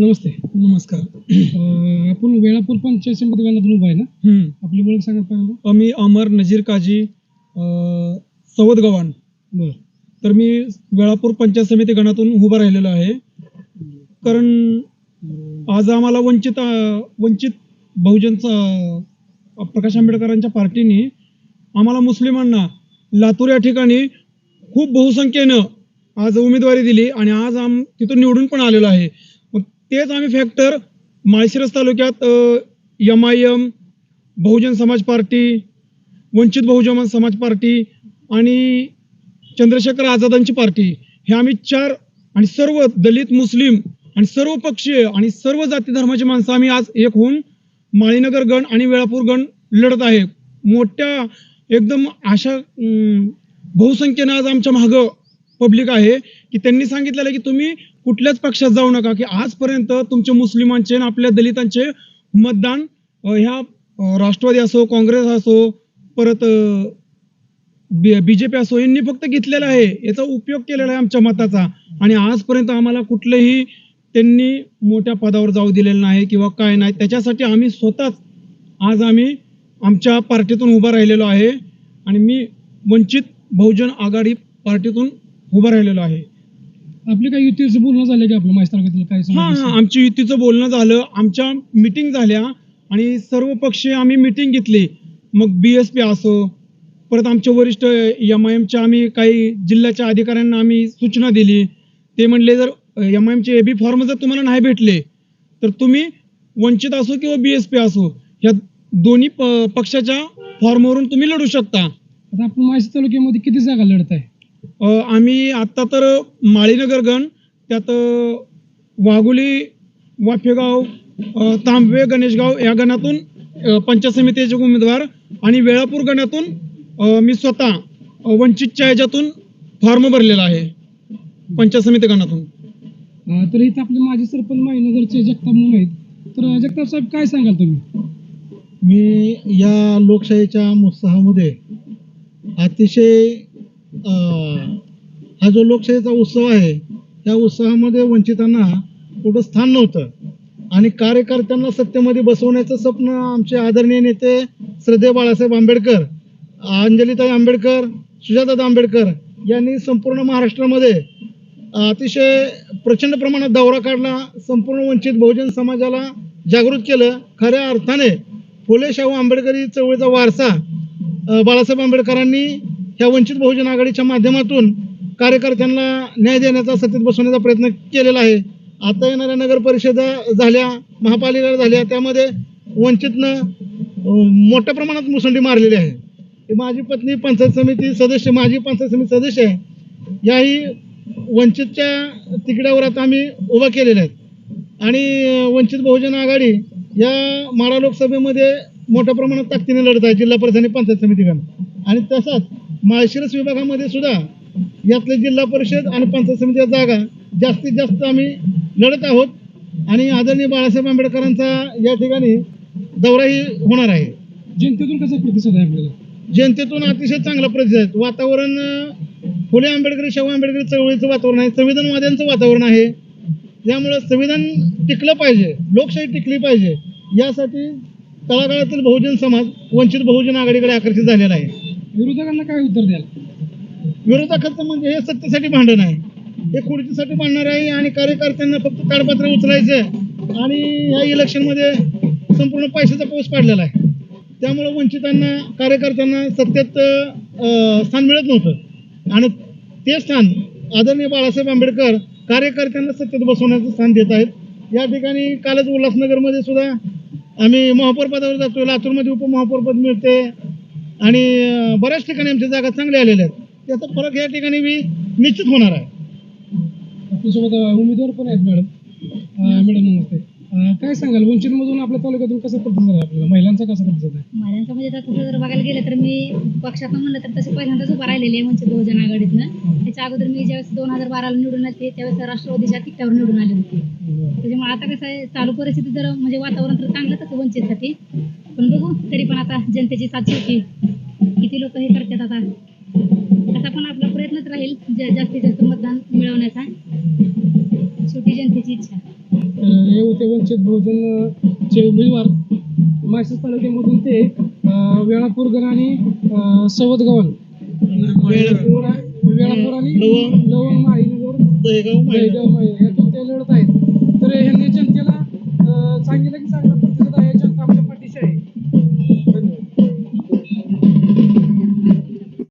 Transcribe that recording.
नमस्ते. नमस्कार. अं, आपण वेळापूर पंचायत समिती गणातून उभा आहे ना? हम्म. आपली ओळख सांगा पाहिजे आम्ही अमर नजीर काजी अं, सवद गव्हाण. बरं. तर मी वेळापूर पंचायत समिती गणातून उभा राहिलेलो आहे. कारण आज आम्हाला वंचित अं, वंचित बहुजनचा अं, प्रकाश आंबेडकरांच्या पार्टीने आम्हाला मुस्लिमांना लातूर या ठिकाणी खूप बहुसंख्येनं आज उमेदवारी दिली आणि आज आम तिथून निवडून पण आलेलो आहे. तेच आम्ही फॅक्टर माळशिरस तालुक्यात M I am Bahujan Samaj party Vanchit Bahujan Samaj party आणि चंद्रशेखर आझादांची पार्टी. हे आम्ही चार आणि सर्व दलित मुस्लिम आणि सर्व पक्षीय आणि सर्व जाती धर्माची माणसं आम्ही आज एक होऊन माळीनगर गण आणि वेळापूर गण लढत आहे. मोठ्या एकदम अशा बहुसंख्येनं आज आमच्या मागं पब्लिक आहे की त्यांनी सांगितलेलं आहे की तुम्ही कुठल्याच पक्षात जाऊ नका की आजपर्यंत तुमच्या मुस्लिमांचे आणि आपल्या दलितांचे मतदान ह्या राष्ट्रवादी असो काँग्रेस असो परत बीजेपी असो यांनी फक्त घेतलेला आहे याचा उपयोग केलेला आहे आमच्या मताचा. आणि आजपर्यंत आम्हाला कुठलंही त्यांनी मोठ्या पदावर जाऊ दिलेलं नाही किंवा काय नाही त्याच्यासाठी आम्ही स्वतःच आज आम्ही आमच्या पार्टीतून उभा राहिलेलो आहे. आणि मी वंचित बहुजन आघाडी पार्टीतून उभा राहिलेलो आहे. आपली काही युतीचं बोलणं झालं की आपलं माहिती तालुक्यातील काय हा हा आमची युतीचं बोलणं झालं आमच्या मिटिंग झाल्या आणि सर्व पक्षीय आम्ही मिटिंग घेतली. मग बी एस पी असो परत आमचे वरिष्ठ एम आय एमच्या आम्ही काही जिल्ह्याच्या अधिकाऱ्यांना आम्ही सूचना दिली. ते म्हणले जर एम आय एमचे एबी फॉर्म जर तुम्हाला नाही भेटले तर तुम्ही वंचित असो किंवा बी एस पी असो या दोन्ही पक्षाच्या फॉर्मवरून तुम्ही लढू शकता. आता आपण माहिती तालुक्यामध्ये किती जागा लढत आहे आम्ही आत्ता तर माळीनगर गण त्यात वाघोली वाफेगाव तांबवे गणेशगाव या गणातून पंचायत समितीचे उमेदवार आणि वेळापूर गणातून मी स्वतः वंचितच्या ह्याच्यातून फॉर्म भरलेला आहे पंचायत समिती गणातून. तर इथं आपले माजी सरपंच माईनगरचे जगताप म्हणून आहेत. तर जगताप साहेब काय सांगाल तुम्ही? मी या लोकशाहीच्या उत्साहामध्ये अतिशय हा जो लोकशाहीचा उत्सव आहे त्या उत्साहामध्ये वंचितांना कुठं स्थान नव्हतं. आणि कार्यकर्त्यांना सत्तेमध्ये बसवण्याचं स्वप्न आमचे आदरणीय नेते श्रद्धेय बाळासाहेब आंबेडकर अंजलिताई आंबेडकर सुजातादा आंबेडकर यांनी संपूर्ण महाराष्ट्रामध्ये अतिशय प्रचंड प्रमाणात दौरा काढला संपूर्ण वंचित बहुजन समाजाला जागृत केलं. खऱ्या अर्थाने फुले शाहू आंबेडकरी चळवळीचा वारसा बाळासाहेब आंबेडकरांनी ह्या वंचित बहुजन आघाडीच्या माध्यमातून कार्यकर्त्यांना न्याय देण्याचा सत्तेत बसवण्याचा प्रयत्न केलेला आहे. आता येणाऱ्या नगर परिषदा झाल्या महापालिका झाल्या त्यामध्ये वंचितनं मोठ्या प्रमाणात मुसंडी मारलेली आहे. माझी पत्नी पंचायत समिती सदस्य माझी पंचायत समिती सदस्य आहे. याही वंचितच्या तिकड्यावर आता आम्ही उभा केलेल्या आहेत. आणि वंचित बहुजन आघाडी या माडा लोकसभेमध्ये मोठ्या प्रमाणात ताकदीने लढत आहे जिल्हा परिषद आणि पंचायत समितीकडून. आणि तसाच माळशिरस विभागामध्ये सुद्धा यातले जिल्हा परिषद आणि पंचायत समितीच्या जागा जास्तीत जास्त आम्ही लढत आहोत. आणि आदरणीय बाळासाहेब आंबेडकरांचा या ठिकाणी दौराही होणार आहे. जनतेतून कसा प्रतिसाद आहे आपल्याला? जनतेतून अतिशय चांगला प्रतिसाद आहे. वातावरण फुले आंबेडकरी शाहू आंबेडकरी चळवळीचं वातावरण आहे. संविधानवाद्यांचं वातावरण आहे. यामुळं संविधान टिकलं पाहिजे. लोकशाही टिकली पाहिजे. यासाठी तळागाळातील बहुजन समाज वंचित बहुजन आघाडीकडे आकर्षित झालेला आहे. विरोधकांना काय उत्तर द्याल? विरोधकांचं म्हणजे हे सत्तेसाठी भांडण आहे. हे खुर्चीसाठी भांडणार आहे आणि कार्यकर्त्यांना फक्त ताडपत्र उचलायचं आणि या इलेक्शनमध्ये संपूर्ण पैशाचा पाऊस पाडलेला आहे. त्यामुळे वंचितांना कार्यकर्त्यांना सत्तेत स्थान मिळत नव्हतं. आणि ते स्थान आदरणीय बाळासाहेब आंबेडकर कार्यकर्त्यांना सत्तेत बसवण्याचं स्थान देत आहेत. या ठिकाणी कालच उल्हासनगरमध्ये सुद्धा आम्ही महापौर पदावर जातो लातूरमध्ये उपमहापौरपद मिळते. आणि बऱ्याच ठिकाणी आमच्या जागा चांगल्या आलेल्या आहेत. त्याचा फरक या ठिकाणी मी निश्चित होणार आहे. आपल्यासोबत उमेदवार पण आहेत मॅडम. मॅडम नमस्ते. काय सांगाल? वंचित मधून आपल्या तालुक्यातून कसा प्रतिसाद आहे आपल्याला? महिलांचा कसा प्रतिसाद आहे? माझ्यांचं म्हणजे आता तसं जर बघायला गेलं तर मी पक्षातनं म्हणलं तर तसे पहिल्यांदाच उभा राहिलेली आहे वंचित बहुजन आघाडीतनं. त्याच्या अगोदर मी ज्यावेळेस दोन हजार बाराला निवडून आले त्यावेळेस राष्ट्रवादीच्या तिकट्यावर निवडून आले होते. त्याच्यामुळे आता कसं आहे चालू परिस्थिती जर म्हणजे वातावरण तर चांगलंच असं वंचितसाठी. पण बघू तरी पण आता जनतेची साथ शेवटी किती लोक हे करतात आता? तसा पण आपला प्रयत्नच राहील जा- जास्तीत जास्त मतदान मिळवण्याचा. शेवटी जनतेची इच्छा. हे होते वंचित बहुजन चे उमेदवार. माळशिरस तालुक्यामधून ते वेळापूर गण आणि सवत गव्हाण वेळापूर, वेळापूर आणि माळीनगर दहेगाव यातून ते लढत आहेत. तर ह्यांनी जनतेला सांगितलं की चांगला प्रतिसाद आहे.